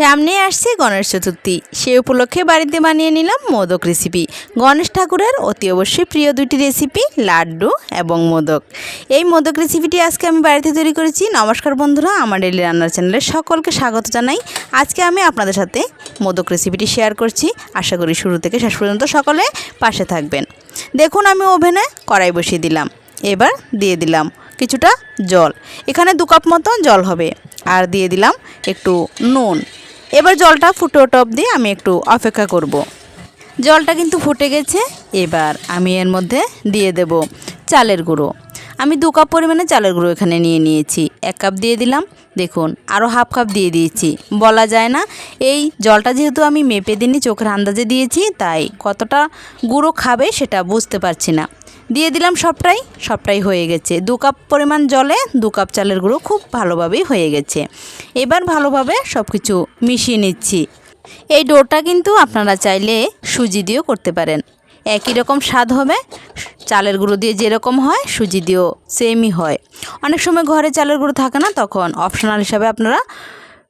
সামনে আসছে গণেশ চতুর্থী। সে উপলক্ষে বাড়িতে বানিয়ে নিলাম মোদক রেসিপি গণেশ ঠাকুরের অতি অবশ্যই প্রিয় দুটি রেসিপি লাড্ডু এবং মোদক। এই মোদক রেসিপিটি আজকে আমি বাড়িতে তৈরি করেছি। নমস্কার বন্ধুরা, আমার ডেলি রান্নার চ্যানেলে সকলকে স্বাগত জানাই। আজকে আমি আপনাদের সাথে মোদক রেসিপিটি শেয়ার করছি। আশা করি শুরু থেকে শেষ পর্যন্ত সকলে পাশে থাকবেন। দেখুন, আমি ওভেনে কড়াই বসিয়ে দিলাম। এবার দিয়ে দিলাম কিছুটা জল। এখানে দু কাপ মতো জল হবে। আর দিয়ে দিলাম একটু নুন। এবার জলটা ফুটে ওঠা অবধি আমি একটু অপেক্ষা করব। জলটা কিন্তু ফুটে গেছে, এবার আমি এর মধ্যে দিয়ে দেব চালের গুঁড়ো। আমি দু কাপ পরিমাণে চালের গুঁড়ো এখানে নিয়ে নিয়েছি, এক কাপ দিয়ে দিলাম। দেখুন আরও হাফ কাপ দিয়ে দিয়েছি। বলা যায় না, এই জলটা যেহেতু আমি মেপে দিনই চোখের আন্দাজে দিয়েছি, তাই কতটা গুঁড়ো খাবে সেটা বুঝতে পারছি না। দিয়ে দিলাম সবটাই সবটাই হয়ে গেছে। দু কাপ পরিমাণ জলে, দু কাপ চালের গুঁড়ো খুব ভালোভাবেই হয়ে গেছে। এবার ভালোভাবে সব কিছু মিশিয়ে নিচ্ছি। এই ডোটা কিন্তু আপনারা চাইলে সুজি দিয়েও করতে পারেন। একই রকম স্বাদ হবে। চালের গুঁড়ো দিয়ে যেরকম হয়, সুজি দিয়েও সেমই হয়। অনেক সময় ঘরে চালের গুঁড়ো থাকে না, তখন অপশনাল হিসাবে আপনারা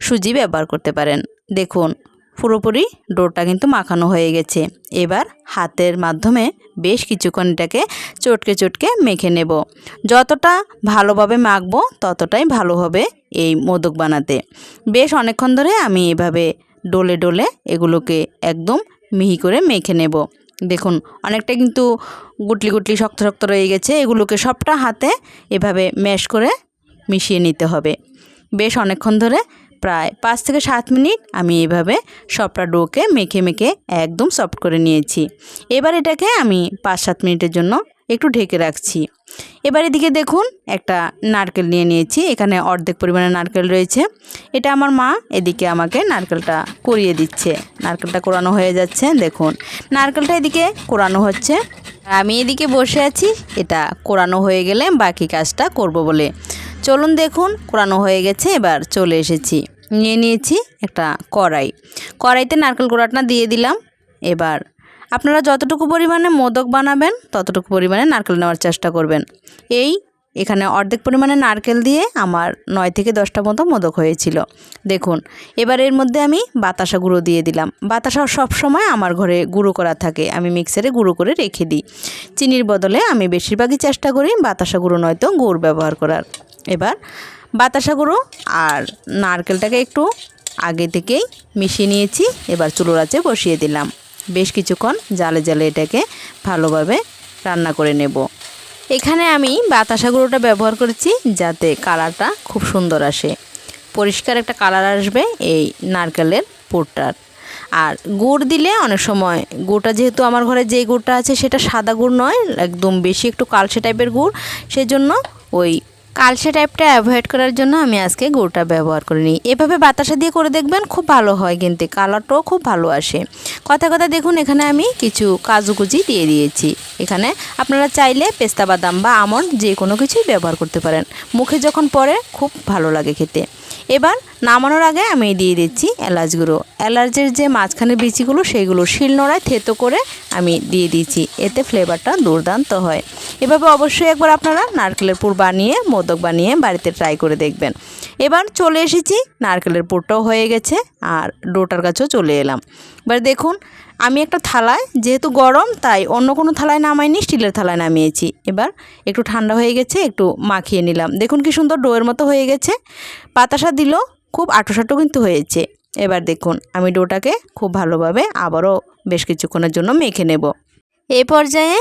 সুজি ব্যবহার করতে পারেন। দেখুন পুরোপুরি ডোটা কিন্তু মাখানো হয়ে গেছে। এবার হাতের মাধ্যমে বেশ কিছুক্ষণ এটাকে চটকে চটকে মেখে নেব। যতটা ভালোভাবে মাখবো ততটাই ভালো হবে এই মোদক বানাতে। বেশ অনেকক্ষণ ধরে আমি এভাবে ডোলে ডোলে এগুলোকে একদম মিহি করে মেখে নেব। দেখুন, অনেকটা কিন্তু গুটলি গুটলি শক্ত শক্ত রয়ে গেছে। এগুলোকে সবটা হাতে এভাবে ম্যাশ করে মিশিয়ে নিতে হবে। বেশ অনেকক্ষণ ধরে প্রায় পাঁচ থেকে সাত মিনিট আমি এভাবে সবটা ডোকে মেখে মেখে একদম সফট করে নিয়েছি। এবার এটাকে আমি পাঁচ সাত মিনিটের জন্য একটু ঢেকে রাখছি। এবার এদিকে দেখুন, একটা নারকেল নিয়ে নিয়েছি। এখানে অর্ধেক পরিমাণে নারকেল রয়েছে। এটা আমার মা এদিকে আমাকে নারকেলটা করিয়ে দিচ্ছে। নারকেলটা কোরানো হয়ে যাচ্ছে, দেখুন। নারকেলটা এদিকে কোরানো হচ্ছে। আমি এদিকে বসে আছি। এটা কোরানো হয়ে গেলে বাকি কাজটা করব বলে। চলুন দেখুন, কোরানো হয়ে গেছে, এবার চলে এসেছি। নিয়ে নিয়েছি একটা কড়াই। কড়াইতে নারকেল কোড়াটা দিয়ে দিলাম। এবার আপনারা যতটুকু পরিমাণে মোদক বানাবেন, ততটুকু পরিমাণে নারকেল নেওয়ার চেষ্টা করবেন। এই এখানে অর্ধেক পরিমাণে নারকেল দিয়ে আমার নয় থেকে দশটা মতো মোদক হয়েছিল। দেখুন, এবার এর মধ্যে আমি বাতাসা গুঁড়ো দিয়ে দিলাম। বাতাসা সব সময় আমার ঘরে গুঁড়ো করা থাকে। আমি মিক্সারে গুঁড়ো করে রেখে দিই। চিনির বদলে আমি বেশিরভাগই চেষ্টা করি বাতাসা গুঁড়ো, নয়তো গুড় ব্যবহার করার। এবার বাতাসা গুঁড়ো আর নারকেলটাকে একটু আগে থেকেই মিশিয়ে নিয়েছি। এবার চুলোর আঁচে বসিয়ে দিলাম। বেশ কিছুক্ষণ জালে জালে এটাকে ভালোভাবে রান্না করে নেব। এখানে আমি বাতাসা গুঁড়োটা ব্যবহার করেছি যাতে কালারটা খুব সুন্দর আসে। পরিষ্কার একটা কালার আসবে এই নারকেলের পুরটার। আর গুড় দিলে অনেক সময় গুড়টা যেহেতু আমার ঘরে যে গুড়টা আছে সেটা সাদা গুড় নয়, একদম বেশি একটু কালসে টাইপের গুড়, সেজন্য ওই কালসে টাইপটা অ্যাভয়েড করার জন্য আমি আজকে গুড়টা ব্যবহার করে নিই। এভাবে বাতাসা দিয়ে করে দেখবেন খুব ভালো হয় কিন্তু, কালারটাও খুব ভালো আসে। কথা কথা দেখুন, এখানে আমি কিছু কাজু কুচি দিয়ে দিয়েছি। এখানে আপনারা চাইলে পেস্তা বাদাম বা আমন্ড যে কোনো কিছুই ব্যবহার করতে পারেন। মুখে যখন পরে খুব ভালো লাগে খেতে। এবার নামানোর আগে আমি দিয়ে দিচ্ছি এলাচ গুঁড়ো। এলাচের যে মাঝখানের বিচিগুলো সেইগুলো শিলনোড়ায় থেতো করে আমি দিয়ে দিয়েছি এতে ফ্লেভারটা দুর্দান্ত হয়। এভাবে অবশ্যই একবার আপনারা নারকেলের পুর বানিয়ে, মোদক বানিয়ে বাড়িতে ট্রাই করে দেখবেন। এবার চলে এসেছি, নারকেলের পুরটাও হয়ে গেছে আর ডোটার কাছেও চলে এলাম। এবার দেখুন, আমি একটা থালায়, যেহেতু গরম, তাই অন্য কোনো থালায় নামাইনি, স্টিলের থালায় নামিয়েছি। এবার একটু ঠান্ডা হয়ে গেছে, একটু মাখিয়ে নিলাম। দেখুন কি সুন্দর ডোয়ের মতো হয়ে গেছে। বাতাসা দিল খুব আটোসাটো কিন্তু হয়েছে। এবার দেখুন, আমি ডোটাকে খুব ভালোভাবে আবারও বেশ কিছুক্ষণের জন্য মেখে নেব। এই পর্যায়ে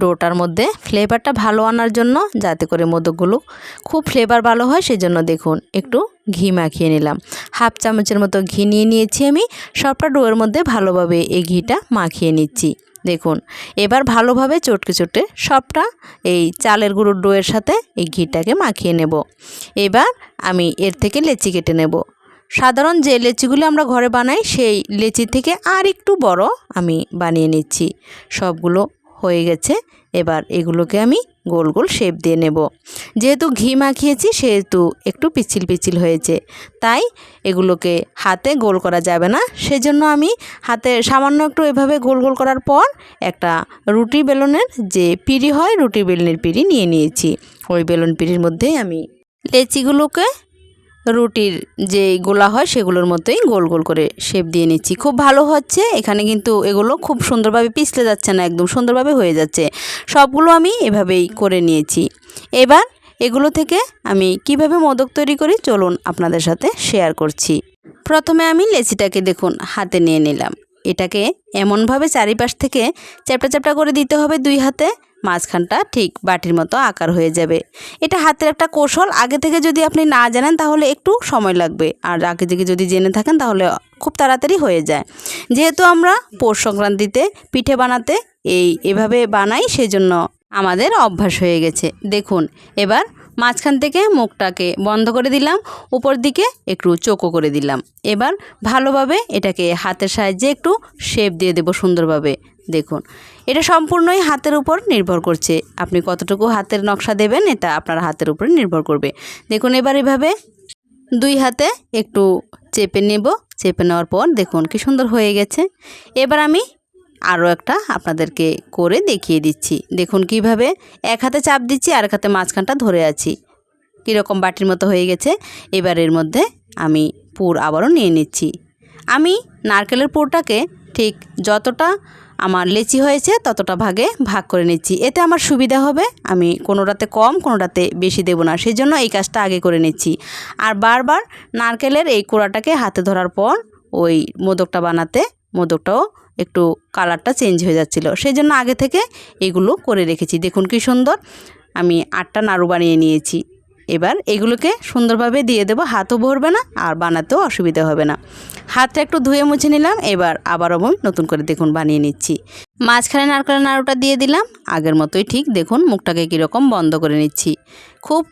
ডোটার মধ্যে ফ্লেভারটা ভালো আনার জন্য যাতে করে মোদকগুলো খুব ফ্লেভার ভালো হয়, সেজন্য দেখুন, একটু ঘি মাখিয়ে নিলাম। হাফ চামচের মতো ঘি নিয়ে নিয়েছি আমি। সবটা ডোয়ের মধ্যে ভালোভাবে এই ঘিটা মাখিয়ে নিচ্ছি। দেখুন। এবার ভালোভাবে চটকে চটকে সবটা এই চালের গুঁড়োর ডোয়ের সাথে এই ঘিটাকে মাখিয়ে নেব। এবার আমি এর থেকে লেচি কেটে নেব। সাধারণ যে লেচিগুলো আমরা ঘরে বানাই, সেই লেচি থেকে আর একটু বড় আমি বানিয়ে নিচ্ছি। সবগুলো হয়ে গেছে। এবার এগুলোকে আমি গোল গোল শেপ দিয়ে নেব। যেহেতু ঘি মাখিয়েছি, সেহেতু একটু পিছিল পিচ্ছিল হয়েছে। তাই এগুলোকে হাতে গোল করা যাবে না। সেজন্য আমি হাতে সামান্য একটু এভাবে গোল গোল করার পর একটা রুটি বেলনের যে পিড়ি হয়, রুটি বেলনের পিড়ি নিয়ে নিয়েছি। ওই বেলন পিড়ির মধ্যেই আমি লেচিগুলোকে রুটির যে গোলা হয় সেগুলোর মতোই গোল গোল করে শেপ দিয়ে নিচ্ছি। খুব ভালো হচ্ছে, এখানে কিন্তু এগুলো খুব সুন্দরভাবে পিছলে যাচ্ছে না, একদম সুন্দরভাবে হয়ে যাচ্ছে। সবগুলো আমি এভাবেই করে নিয়েছি। এবার এগুলো থেকে আমি কীভাবে মোদক তৈরি করি চলুন আপনাদের সাথে শেয়ার করছি। প্রথমে আমি লেচিটাকে দেখুন, হাতে নিয়ে নিলাম। এটাকে এমনভাবে চারিপাশ থেকে চ্যাপটা চ্যাপটা করে দিতে হবে দুই হাতে। মাঝখানটা ঠিক বাটির মতো আকার হয়ে যাবে। এটা হাতের একটা কৌশল। আগে থেকে যদি আপনি না জানেন তাহলে একটু সময় লাগবে। আর আগে থেকে যদি জেনে থাকেন তাহলে খুব তাড়াতাড়ি হয়ে যায়। যেহেতু আমরা পৌষ সংক্রান্তিতে পিঠে বানাতে এই এভাবে বানাই, সেজন্য আমাদের অভ্যাস হয়ে গেছে। দেখুন, এবার মাঝখান থেকে মুখটাকে বন্ধ করে দিলাম, উপর দিকে একটু চোখো করে দিলাম। এবার ভালোভাবে এটাকে হাতের সাহায্যে একটু শেপ দিয়ে দেব সুন্দরভাবে। দেখুন, এটা সম্পূর্ণই হাতের উপর নির্ভর করছে। আপনি কতটুকু হাতের নকশা দেবেন, এটা আপনার হাতের উপরে নির্ভর করবে। দেখুন, এবার এভাবে দুই হাতে একটু চেপে নেব। চেপে নেওয়ার পর দেখুন কি সুন্দর হয়ে গেছে। এবার আমি আরও একটা আপনাদেরকে করে দেখিয়ে দিচ্ছি। দেখুন কীভাবে এক হাতে চাপ দিচ্ছি, আর এক হাতে মাঝখানটা ধরে আছি। কীরকম বাটির মতো হয়ে গেছে। এবার এর মধ্যে আমি পুর আবারও নিয়ে নিচ্ছি। আমি নারকেলের পুরটাকে ঠিক যতটা আমার লেচি হয়েছে ততটা ভাগে ভাগ করে নিচ্ছি। এতে আমার সুবিধা হবে। আমি কোনোটাতে কম, কোনোটাতে বেশি দেবো না। সেই জন্য এই কাজটা আগে করে নিচ্ছি। আর বারবার নারকেলের এই কোড়াটাকে হাতে ধরার পর ওই মোদকটা বানাতে, মোদকটাও একটু কালারটা চেঞ্জ হয়ে যাচ্ছিল। সেই জন্য আগে থেকে এগুলো করে রেখেছি। দেখুন কি সুন্দর। আমি আটটা নাড়ু বানিয়ে নিয়েছি। এবার এগুলোকে সুন্দরভাবে দিয়ে দেবো। হাতও ভরবে না, আর বানাতেও অসুবিধা হবে না। হাতটা একটু ধুয়ে মুছে নিলাম। এবার আবারও আমি নতুন করে দেখুন বানিয়ে নিচ্ছি। মাঝখানে নারকেলের নাড়ুটা দিয়ে দিলাম। আগের মতোই ঠিক দেখুন মুখটাকে কীরকম বন্ধ করে নিচ্ছি। খুব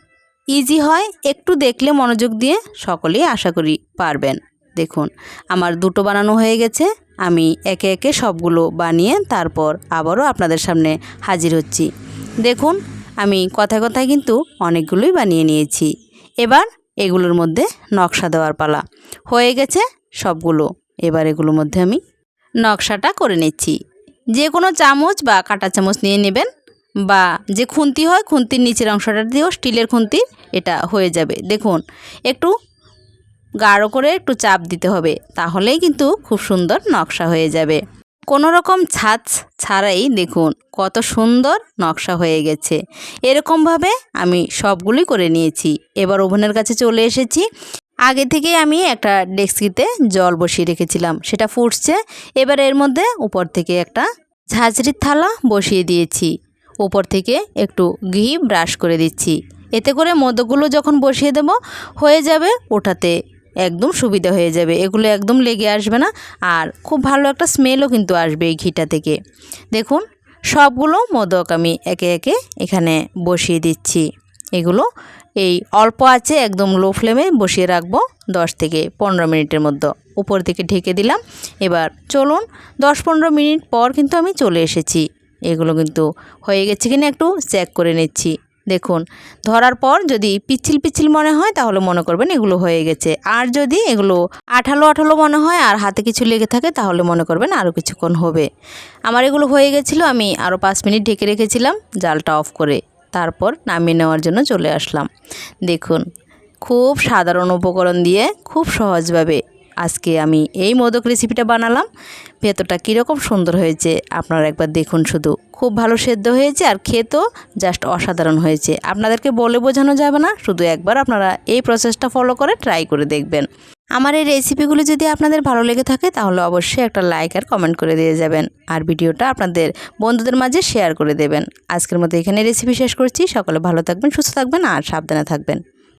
ইজি হয়। একটু দেখলে মনোযোগ দিয়ে সকলেই আশা করি পারবেন। দেখুন, আমার দুটো বানানো হয়ে গেছে। আমি একে একে সবগুলো বানিয়ে তারপর আবারও আপনাদের সামনে হাজির হচ্ছি। দেখুন, আমি কথায় কথায় কিন্তু অনেকগুলোই বানিয়ে নিয়েছি। এবার এগুলোর মধ্যে নকশা দেওয়ার পালা। হয়ে গেছে সবগুলো। এবার এগুলোর মধ্যে আমি নকশাটা করে নিচ্ছি। যে কোনো চামচ বা কাঁটা চামচ নিয়ে নেবেন বা যে খুন্তি হয়, খুন্তির নিচের অংশটা দিয়েও স্টিলের খুন্তি এটা হয়ে যাবে। দেখুন, একটু গাঢ় করে একটু চাপ দিতে হবে, তাহলেই কিন্তু খুব সুন্দর নকশা হয়ে যাবে। কোনো রকম ছাঁচ ছাড়াই দেখুন, কত সুন্দর নকশা হয়ে গেছে। এরকমভাবে আমি সবগুলি করে নিয়েছি। এবার ওভেনের কাছে চলে এসেছি। আগে থেকেই আমি একটা ডেস্কিতে জল বসিয়ে রেখেছিলাম, সেটা ফুটছে। এবার এর মধ্যে উপর থেকে একটা ঝাঁঝরির থালা বসিয়ে দিয়েছি। উপর থেকে একটু ঘি ব্রাশ করে দিচ্ছি। এতে করে মোদকগুলো যখন বসিয়ে দেব, হয়ে যাবে ওঠাতে একদম সুবিধা হয়ে যাবে। এগুলো একদম লেগে আসবে না। আর খুব ভালো একটা স্মেলও কিন্তু আসবে এই ঘিটা থেকে। দেখুন, সবগুলো মোদক আমি একে একে এখানে বসিয়ে দিচ্ছি। এগুলো এই অল্প আছে, একদম লো ফ্লেমে বসিয়ে রাখব দশ থেকে পনেরো মিনিটের মধ্যে। উপর থেকে ঢেকে দিলাম। এবার চলুন, দশ পনেরো মিনিট পর কিন্তু আমি চলে এসেছি। এগুলো কিন্তু হয়ে গেছে কিনা একটু চেক করে নিচ্ছি। দেখুন, ধরার পর যদি পিচ্ছিল পিচ্ছিল মনে হয় তাহলে মনে করবেন এগুলো হয়ে গেছে। আর যদি এগুলো আঠালো আঠালো মনে হয় আর হাতে কিছু লেগে থাকে তাহলে মনে করবেন আরও কিছুক্ষণ হবে। আমার এগুলো হয়ে গেছিল, আমি আরও পাঁচ মিনিট ঢেকে রেখেছিলাম, জালটা অফ করে তারপর নামিয়ে নেওয়ার জন্য চলে আসলাম। দেখুন, খুব সাধারণ উপকরণ দিয়ে, খুব সহজভাবে আজকে আমি এই মোদক রেসিপিটা বানালাম। ভেতরটা কীরকম সুন্দর হয়েছে, আপনারা একবার দেখুন শুধু। খুব ভালো সেদ্ধ হয়েছে আর খেতেও জাস্ট অসাধারণ হয়েছে। আপনাদেরকে বলে বোঝানো যাবে না, শুধু একবার আপনারা এই প্রসেসটা ফলো করে ট্রাই করে দেখবেন। আমার এই রেসিপিগুলো যদি আপনাদের ভালো লেগে থাকে, তাহলে অবশ্যই একটা লাইক আর কমেন্ট করে দিয়ে যাবেন। আর ভিডিওটা আপনাদের বন্ধুদের মাঝে শেয়ার করে দেবেন। আজকের মতো এখানে রেসিপি শেষ করছি। সকলে ভালো থাকবেন, সুস্থ থাকবেন আর সাবধানে থাকবেন।